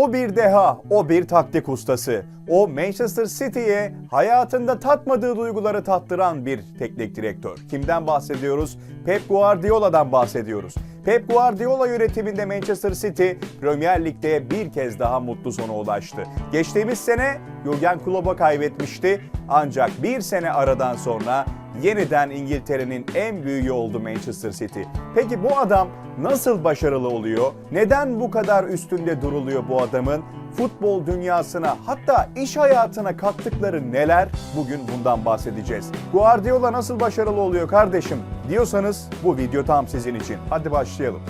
O bir deha, o bir taktik ustası. O Manchester City'ye hayatında tatmadığı duyguları tattıran bir teknik direktör. Kimden bahsediyoruz? Pep Guardiola'dan bahsediyoruz. Pep Guardiola yönetiminde Manchester City Premier Lig'de bir kez daha mutlu sona ulaştı. Geçtiğimiz sene Jurgen Klopp'a kaybetmişti ancak bir sene aradan sonra yeniden İngiltere'nin en büyüğü oldu Manchester City. Peki bu adam nasıl başarılı oluyor? Neden bu kadar üstünde duruluyor bu adamın? Futbol dünyasına hatta iş hayatına kattıkları neler? Bugün bundan bahsedeceğiz. Guardiola nasıl başarılı oluyor kardeşim diyorsanız bu video tam sizin için. Hadi başlayalım.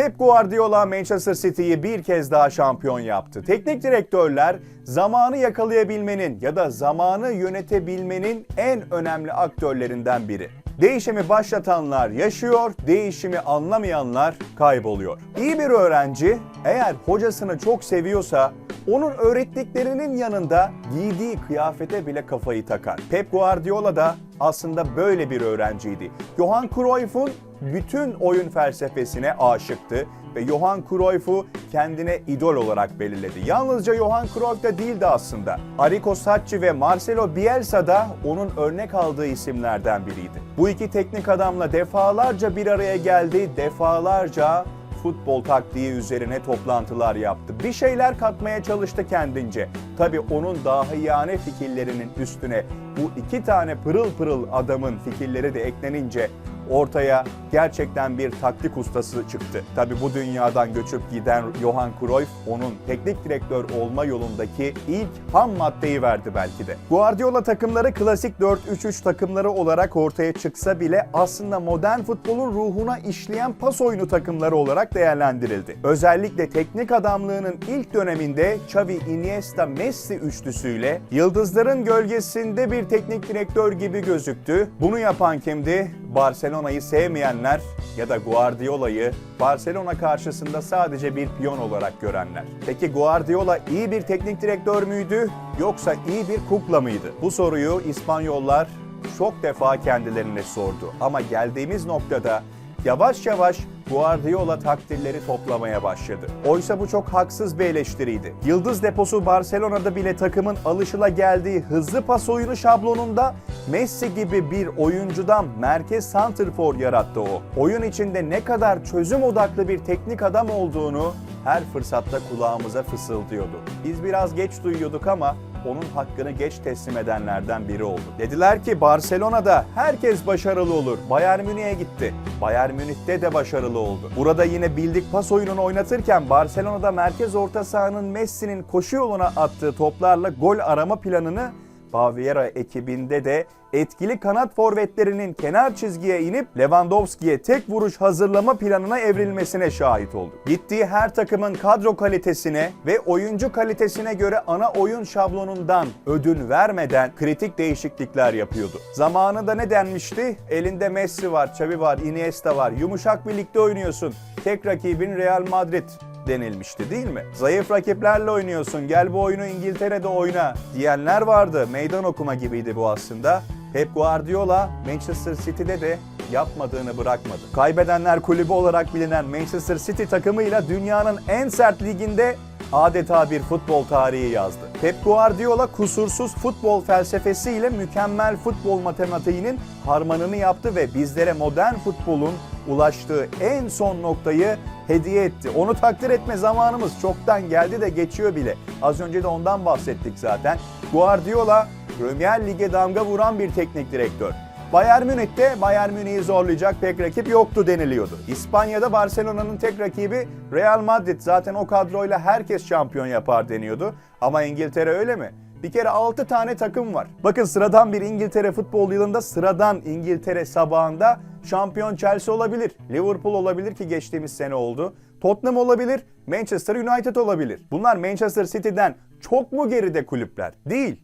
Pep Guardiola Manchester City'yi bir kez daha şampiyon yaptı. Teknik direktörler zamanı yakalayabilmenin ya da zamanı yönetebilmenin en önemli aktörlerinden biri. Değişimi başlatanlar yaşıyor, değişimi anlamayanlar kayboluyor. İyi bir öğrenci eğer hocasını çok seviyorsa onun öğrettiklerinin yanında giydiği kıyafete bile kafayı takar. Pep Guardiola da aslında böyle bir öğrenciydi. Johan Cruyff'un bütün oyun felsefesine aşıktı ve Johan Cruyff'u kendine idol olarak belirledi. Yalnızca Johan Cruyff da değildi aslında. Arrigo Sacchi ve Marcelo Bielsa da onun örnek aldığı isimlerden biriydi. Bu iki teknik adamla defalarca bir araya geldi, defalarca futbol taktiği üzerine toplantılar yaptı. Bir şeyler katmaya çalıştı kendince. Tabii onun dahiyane fikirlerinin üstüne bu iki tane pırıl pırıl adamın fikirleri de eklenince ortaya gerçekten bir taktik ustası çıktı. Tabi bu dünyadan göçüp giden Johan Cruyff onun teknik direktör olma yolundaki ilk ham maddeyi verdi belki de. Guardiola takımları klasik 4-3-3 takımları olarak ortaya çıksa bile aslında modern futbolun ruhuna işleyen pas oyunu takımları olarak değerlendirildi. Özellikle teknik adamlığının ilk döneminde Xavi, Iniesta, Messi üçlüsüyle yıldızların gölgesinde bir teknik direktör gibi gözüktü. Bunu yapan kimdi? Barcelona'yı sevmeyenler ya da Guardiola'yı Barcelona karşısında sadece bir piyon olarak görenler. Peki Guardiola iyi bir teknik direktör müydü yoksa iyi bir kukla mıydı? Bu soruyu İspanyollar çok defa kendilerine sordu. Ama geldiğimiz noktada yavaş yavaş Guardiola takdirleri toplamaya başladı. Oysa bu çok haksız bir eleştiriydi. Yıldız deposu Barcelona'da bile takımın alışıla geldiği hızlı pas oyunu şablonunda Messi gibi bir oyuncudan merkez santrfor yarattı o. Oyun içinde ne kadar çözüm odaklı bir teknik adam olduğunu her fırsatta kulağımıza fısıldıyordu. Biz biraz geç duyuyorduk ama onun hakkını geç teslim edenlerden biri oldu. Dediler ki Barcelona'da herkes başarılı olur. Bayern Münih'e gitti. Bayern Münih'te de başarılı oldu. Burada yine bildik pas oyununu oynatırken Barcelona'da merkez orta sahanın Messi'nin koşu yoluna attığı toplarla gol arama planını Baviera ekibinde de etkili kanat forvetlerinin kenar çizgiye inip Lewandowski'ye tek vuruş hazırlama planına evrilmesine şahit olduk. Gittiği her takımın kadro kalitesine ve oyuncu kalitesine göre ana oyun şablonundan ödün vermeden kritik değişiklikler yapıyordu. Zamanında ne denmişti? Elinde Messi var, Xavi var, Iniesta var. Yumuşak birlikte oynuyorsun. Tek rakibin Real Madrid denilmişti değil mi? Zayıf rakiplerle oynuyorsun, gel bu oyunu İngiltere'de oyna diyenler vardı. Meydan okuma gibiydi bu aslında. Pep Guardiola Manchester City'de de yapmadığını bırakmadı. Kaybedenler kulübü olarak bilinen Manchester City takımıyla dünyanın en sert liginde adeta bir futbol tarihi yazdı. Pep Guardiola kusursuz futbol felsefesiyle mükemmel futbol matematiğinin harmanını yaptı ve bizlere modern futbolun ulaştığı en son noktayı hediye etti. Onu takdir etme zamanımız çoktan geldi de geçiyor bile. Az önce de ondan bahsettik zaten. Guardiola Premier Lig'e damga vuran bir teknik direktör. Bayern Münih'te Bayern Münih'i zorlayacak pek rakip yoktu deniliyordu. İspanya'da Barcelona'nın tek rakibi Real Madrid. Zaten o kadroyla herkes şampiyon yapar deniyordu. Ama İngiltere öyle mi? Bir kere 6 tane takım var. Bakın sıradan bir İngiltere futbol yılında sıradan İngiltere sabahında şampiyon Chelsea olabilir. Liverpool olabilir ki geçtiğimiz sene oldu. Tottenham olabilir, Manchester United olabilir. Bunlar Manchester City'den çok mu geride kulüpler? Değil.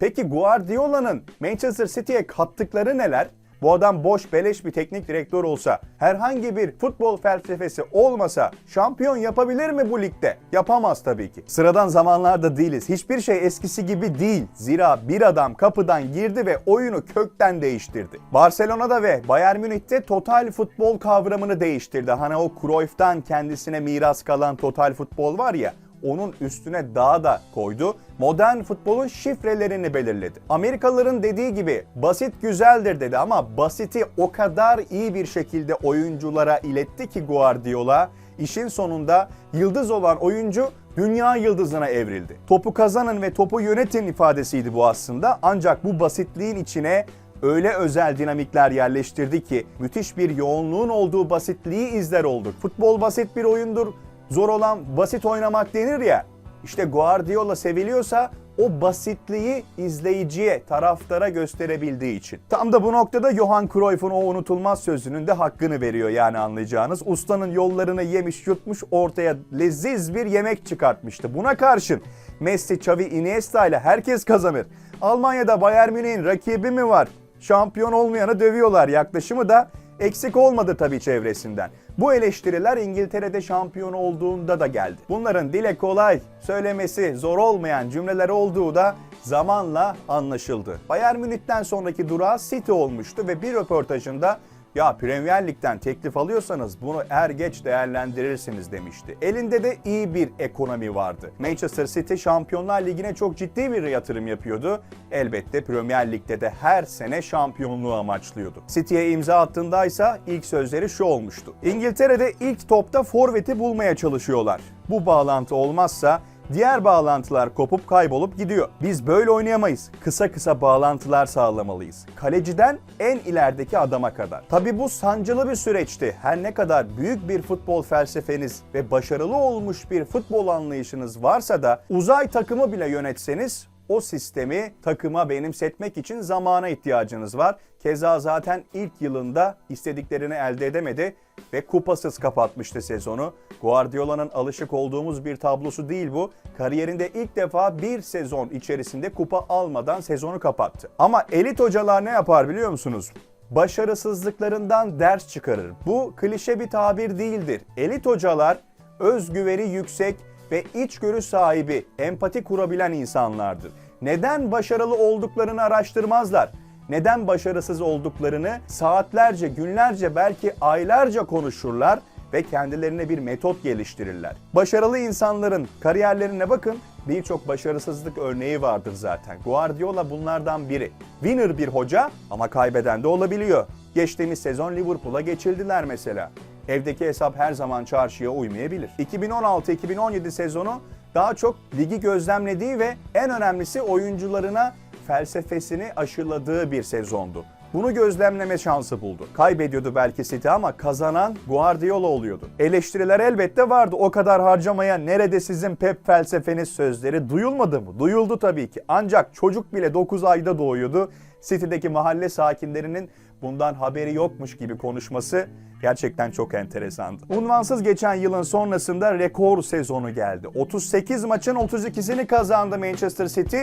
Peki Guardiola'nın Manchester City'ye kattıkları neler? Bu adam boş beleş bir teknik direktör olsa, herhangi bir futbol felsefesi olmasa şampiyon yapabilir mi bu ligde? Yapamaz tabii ki. Sıradan zamanlarda değiliz. Hiçbir şey eskisi gibi değil. Zira bir adam kapıdan girdi ve oyunu kökten değiştirdi. Barcelona'da ve Bayern Münih'te total futbol kavramını değiştirdi. Hani o Cruyff'tan kendisine miras kalan total futbol var ya onun üstüne daha da koydu. Modern futbolun şifrelerini belirledi. Amerikalıların dediği gibi basit güzeldir dedi ama basiti o kadar iyi bir şekilde oyunculara iletti ki Guardiola işin sonunda yıldız olan oyuncu dünya yıldızına evrildi. Topu kazanın ve topu yönetin ifadesiydi bu aslında. Ancak bu basitliğin içine öyle özel dinamikler yerleştirdi ki müthiş bir yoğunluğun olduğu basitliği izler olduk. Futbol basit bir oyundur. Zor olan basit oynamak denir ya. İşte Guardiola seviliyorsa o basitliği izleyiciye, taraftara gösterebildiği için. Tam da bu noktada Johan Cruyff'un o unutulmaz sözünün de hakkını veriyor yani anlayacağınız. Ustanın yollarını yemiş yutmuş ortaya leziz bir yemek çıkartmıştı. Buna karşın Messi, Xavi, Iniesta ile herkes kazanır. Almanya'da Bayern Münih'in rakibi mi var? Şampiyon olmayanı dövüyorlar yaklaşımı da eksik olmadı tabii çevresinden. Bu eleştiriler İngiltere'de şampiyon olduğunda da geldi. Bunların dile kolay, söylemesi zor olmayan cümleler olduğu da zamanla anlaşıldı. Bayern Münih'ten sonraki durağı City olmuştu ve bir röportajında ya Premier Lig'den teklif alıyorsanız bunu er geç değerlendirirsiniz demişti. Elinde de iyi bir ekonomi vardı. Manchester City Şampiyonlar Ligi'ne çok ciddi bir yatırım yapıyordu. Elbette Premier Lig'de de her sene şampiyonluğu amaçlıyordu. City'ye imza attığındaysa ilk sözleri şu olmuştu. İngiltere'de ilk topta forveti bulmaya çalışıyorlar. Bu bağlantı olmazsa Diğer bağlantılar kopup kaybolup gidiyor. Biz böyle oynayamayız. Kısa kısa bağlantılar sağlamalıyız. Kaleciden en ilerideki adama kadar. Tabi bu sancılı bir süreçti. Her ne kadar büyük bir futbol felsefeniz ve başarılı olmuş bir futbol anlayışınız varsa da uzay takımı bile yönetseniz o sistemi takıma benimsetmek için zamana ihtiyacınız var. Keza zaten ilk yılında istediklerini elde edemedi ve kupasız kapatmıştı sezonu. Guardiola'nın alışık olduğumuz bir tablosu değil bu. Kariyerinde ilk defa bir sezon içerisinde kupa almadan sezonu kapattı. Ama elit hocalar ne yapar biliyor musunuz? Başarısızlıklarından ders çıkarır. Bu klişe bir tabir değildir. Elit hocalar özgüveni yüksek ve içgörü sahibi, empati kurabilen insanlardır. Neden başarılı olduklarını araştırmazlar. Neden başarısız olduklarını saatlerce, günlerce, belki aylarca konuşurlar ve kendilerine bir metot geliştirirler. Başarılı insanların kariyerlerine bakın, birçok başarısızlık örneği vardır zaten. Guardiola bunlardan biri. Winner bir hoca ama kaybeden de olabiliyor. Geçtiğimiz sezon Liverpool'a geçildiler mesela. Evdeki hesap her zaman çarşıya uymayabilir. 2016-2017 sezonu daha çok ligi gözlemlediği ve en önemlisi oyuncularına felsefesini aşıladığı bir sezondu. Bunu gözlemleme şansı buldu. Kaybediyordu belki City ama kazanan Guardiola oluyordu. Eleştiriler elbette vardı. O kadar harcamaya nerede sizin Pep felsefeniz sözleri duyulmadı mı? Duyuldu tabii ki. Ancak çocuk bile 9 ayda doğuyordu. City'deki mahalle sakinlerinin bundan haberi yokmuş gibi konuşması gerçekten çok enteresandı. Unvansız geçen yılın sonrasında rekor sezonu geldi. 38 maçın 32'sini kazandı Manchester City.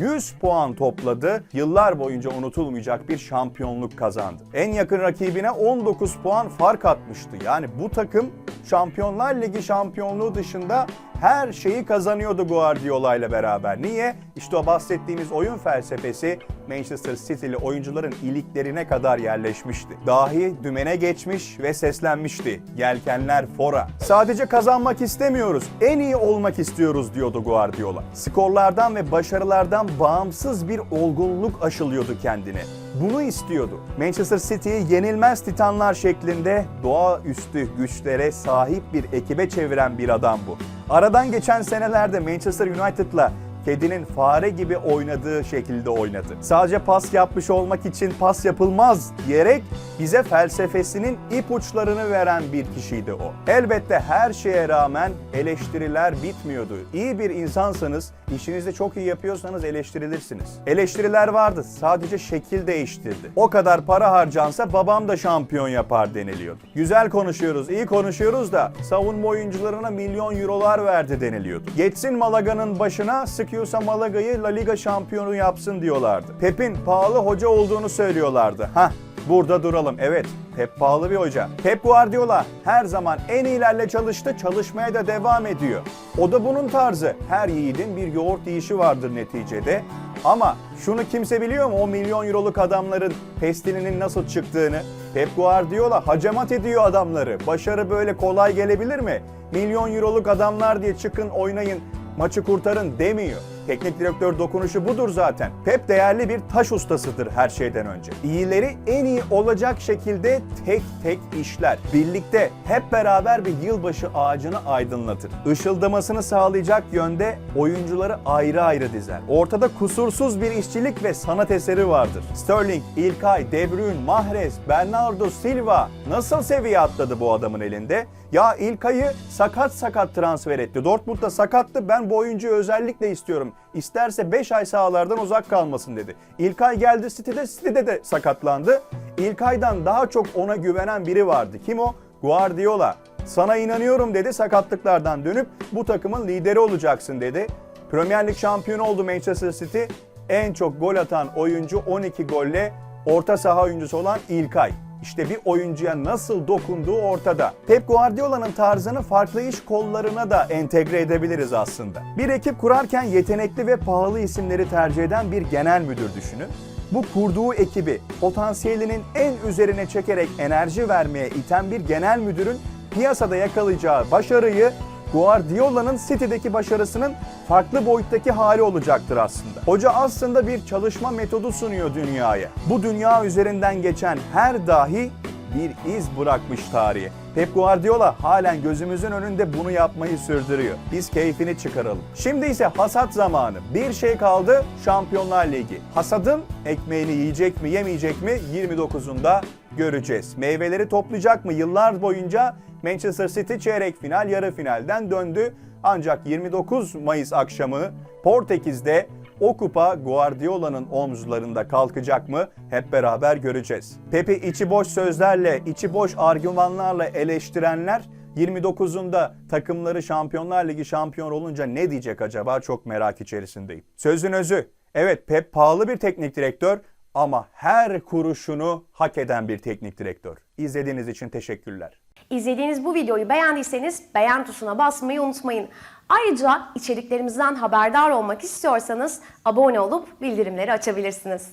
100 puan topladı. Yıllar boyunca unutulmayacak bir şampiyonluk kazandı. En yakın rakibine 19 puan fark atmıştı. Yani bu takım Şampiyonlar Ligi şampiyonluğu dışında her şeyi kazanıyordu Guardiola ile beraber. Niye? İşte o bahsettiğimiz oyun felsefesi Manchester City'li oyuncuların iliklerine kadar yerleşmişti. Dahi dümene geçmiş seslenmişti. Yelkenler fora. Sadece kazanmak istemiyoruz, en iyi olmak istiyoruz diyordu Guardiola. Skorlardan ve başarılardan bağımsız bir olgunluk aşılıyordu kendine. Bunu istiyordu. Manchester City'yi yenilmez titanlar şeklinde doğaüstü güçlere sahip bir ekibe çeviren bir adam bu. Aradan geçen senelerde Manchester United'la kedinin fare gibi oynadığı şekilde oynadı. Sadece pas yapmış olmak için pas yapılmaz diyerek bize felsefesinin ipuçlarını veren bir kişiydi o. Elbette her şeye rağmen eleştiriler bitmiyordu. İyi bir insansanız, işinizi çok iyi yapıyorsanız eleştirilirsiniz. Eleştiriler vardı, sadece şekil değiştirdi. O kadar para harcansa babam da şampiyon yapar deniliyordu. Güzel konuşuyoruz, iyi konuşuyoruz da savunma oyuncularına milyon eurolar verdi deniliyordu. Geçsin Malaga'nın başına sıkıyorsa Malaga'yı La Liga şampiyonu yapsın diyorlardı. Pep'in pahalı hoca olduğunu söylüyorlardı. Hah Burada duralım. Evet, Pep pahalı bir hoca. Pep Guardiola her zaman en iyilerle çalıştı, çalışmaya da devam ediyor. O da bunun tarzı. Her yiğidin bir yoğurt yiyişi vardır neticede. Ama şunu kimse biliyor mu? O milyon euroluk adamların pestilinin nasıl çıktığını. Pep Guardiola hacamat ediyor adamları. Başarı böyle kolay gelebilir mi? Milyon euroluk adamlar diye çıkın oynayın, maçı kurtarın demiyor. Teknik direktör dokunuşu budur zaten. Pep değerli bir taş ustasıdır her şeyden önce. İyileri en iyi olacak şekilde tek tek işler. Birlikte hep beraber bir yılbaşı ağacını aydınlatır. Işıldamasını sağlayacak yönde oyuncuları ayrı ayrı dizer. Ortada kusursuz bir işçilik ve sanat eseri vardır. Sterling, İlkay, De Bruyne, Mahrez, Bernardo Silva nasıl seviye atladı bu adamın elinde? Ya İlkay'ı sakat sakat transfer etti. Dortmund'da sakattı. Ben bu oyuncuyu özellikle istiyorum. İsterse 5 ay sahalardan uzak kalmasın dedi. İlkay geldi City'de, City'de de sakatlandı. İlkay'dan daha çok ona güvenen biri vardı. Kim o? Guardiola. Sana inanıyorum dedi sakatlıklardan dönüp bu takımın lideri olacaksın dedi. Premier Lig şampiyonu oldu Manchester City. En çok gol atan oyuncu 12 golle orta saha oyuncusu olan İlkay. İşte bir oyuncuya nasıl dokunduğu ortada. Pep Guardiola'nın tarzını farklı iş kollarına da entegre edebiliriz aslında. Bir ekip kurarken yetenekli ve pahalı isimleri tercih eden bir genel müdür düşünün. Bu kurduğu ekibi potansiyelinin en üzerine çekerek enerji vermeye iten bir genel müdürün piyasada yakalayacağı başarıyı Guardiola'nın City'deki başarısının farklı boyuttaki hali olacaktır aslında. Hoca aslında bir çalışma metodu sunuyor dünyaya. Bu dünya üzerinden geçen her dahi bir iz bırakmış tarihe. Pep Guardiola halen gözümüzün önünde bunu yapmayı sürdürüyor. Biz keyfini çıkaralım. Şimdi ise hasat zamanı. Bir şey kaldı Şampiyonlar Ligi. Hasadın ekmeğini yiyecek mi yemeyecek mi 29'unda göreceğiz. Meyveleri toplayacak mı yıllar boyunca Manchester City çeyrek final yarı finalden döndü. Ancak 29 Mayıs akşamı Portekiz'de o kupa Guardiola'nın omuzlarında kalkacak mı hep beraber göreceğiz. Pepe içi boş sözlerle, içi boş argümanlarla eleştirenler 29'unda takımları Şampiyonlar Ligi şampiyon olunca ne diyecek acaba çok merak içerisindeyim. Sözün özü. Evet Pep pahalı bir teknik direktör ama her kuruşunu hak eden bir teknik direktör. İzlediğiniz için teşekkürler. İzlediğiniz bu videoyu beğendiyseniz beğen tuşuna basmayı unutmayın. Ayrıca içeriklerimizden haberdar olmak istiyorsanız abone olup bildirimleri açabilirsiniz.